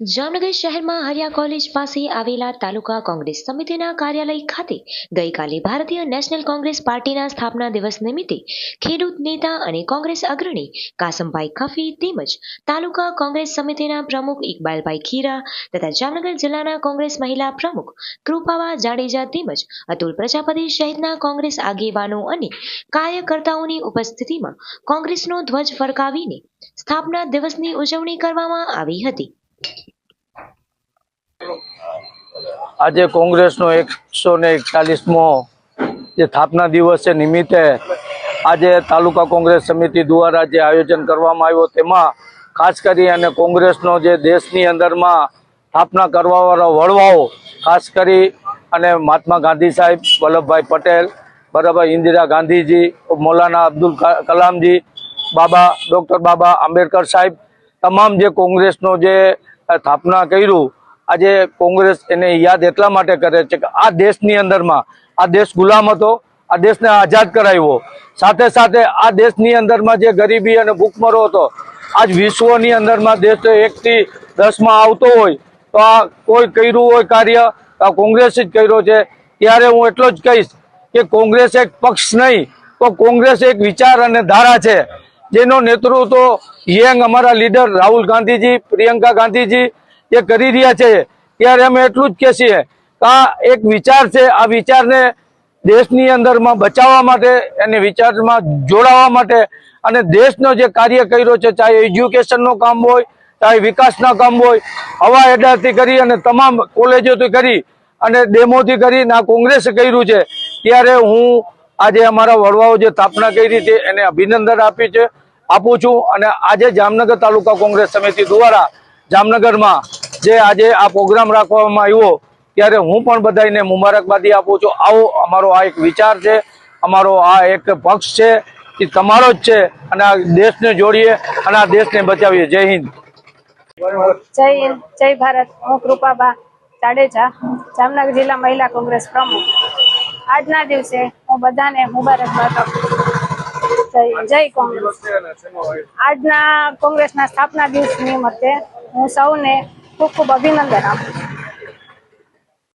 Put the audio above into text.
જામનગર શહેરમાં હરિયા કોલેજ પાસે આવેલા તાલુકા કોંગ્રેસ સમિતિના કાર્યાલય ખાતે ગઈકાલે ભારતીય નેશનલ કોંગ્રેસ પાર્ટીના સ્થાપના દિવસ નિમિત્તે ખેડૂત નેતા અને કોંગ્રેસ અગ્રણી કાસમભાઈ ખફી તેમજ તાલુકા કોંગ્રેસ સમિતિના પ્રમુખ ઇકબાલભાઈ ખીરા તથા જામનગર જિલ્લાના કોંગ્રેસ મહિલા પ્રમુખ કૃપાવા જાડેજા તેમજ અતુલ પ્રજાપતિ સહિતના કોંગ્રેસ આગેવાનો અને કાર્યકર્તાઓની ઉપસ્થિતિમાં કોંગ્રેસનો ધ્વજ ફરકાવીને સ્થાપના દિવસની ઉજવણી કરવામાં આવી હતી. આજે કોંગ્રેસનો એકસો ને એકતાલીસમો જે સ્થાપના દિવસ નિમિત્તે આજે તાલુકા કોંગ્રેસ સમિતિ દ્વારા જે આયોજન કરવામાં આવ્યું તેમાં ખાસ કરી અને કોંગ્રેસનો જે દેશની અંદરમાં સ્થાપના કરવાવાળા વડવાઓ, ખાસ કરી અને મહાત્મા ગાંધી સાહેબ, વલ્લભભાઈ પટેલ, બરાબર ઇન્દિરા ગાંધીજી, મૌલાના અબ્દુલ કલામજી, બાબા, ડૉક્ટર બાબા આંબેડકર સાહેબ, તમામ જે કોંગ્રેસનો જે સ્થાપના કર્યું આજે કોંગ્રેસ એને યાદ એટલા માટે કરે છે કે આ દેશની અંદરમાં આ દેશ ગુલામ હતો, આ દેશને આઝાદ કરાવ્યો. સાથે સાથે આ દેશની અંદરમાં જે ગરીબી અને ભૂખમરો હતો, આજ વિશ્વની અંદરમાં દેશ એકથી દસમાં આવતો હોય, તો આ કોઈ કર્યું હોય કાર્ય આ કોંગ્રેસે જ કર્યો છે. ત્યારે હું એટલો જ કહીશ કે કોંગ્રેસ એક પક્ષ નહીં, તો કોંગ્રેસ એક વિચાર અને ધારા છે. જેનો નેતૃત્વ યંગ અમારા લીડર રાહુલ ગાંધીજી, પ્રિયંકા ગાંધીજી જે કરી રહ્યા છે. ત્યારે અમે એટલું જ કે આ એક વિચાર છે. આ વિચારને દેશની અંદરમાં બચાવવા માટે એને વિચારમાં જોડાવા માટે અને દેશનો જે કાર્ય કર્યો છે, ચાહે એજ્યુકેશનનો કામ હોય, ચાહે વિકાસના કામ હોય, હવા અડ્ડાથી કરી અને તમામ કોલેજોથી કરી અને ડેમોથી કરીને આ કોંગ્રેસે કર્યું છે. ત્યારે હું આજે અમારા વડવાઓ જે સ્થાપના કરી છે, એને અભિનંદન આપી છે, આપું છું. અને આજે જામનગર તાલુકા કોંગ્રેસ સમિતિ દ્વારા જામનગરમાં જે આજે આ પ્રોગ્રામ રાખવામાં આવ્યો, ત્યારે હું પણ બધાને મુબારકબાદી આપું છું. આવો અમારો આ એક વિચાર છે, અમારો આ એક પક્ષ છે, એ તમારો જ છે, અને આ દેશને જોડીએ અને આ દેશને બચાવીએ. જય હિન્દ. જય હિન્દ, જય ભારત. હું કૃપાબા જાડેજા, જામનગર જિલ્લા મહિલા કોંગ્રેસ પ્રમુખ. આજના દિવસે હું બધાને મુબારકબાદ આપું જય કોંગ્રેસ. આજના કોંગ્રેસના સ્થાપના દિવસ નિમિત્તે હું સૌને ખૂબ ખૂબ અભિનંદન આપું છું.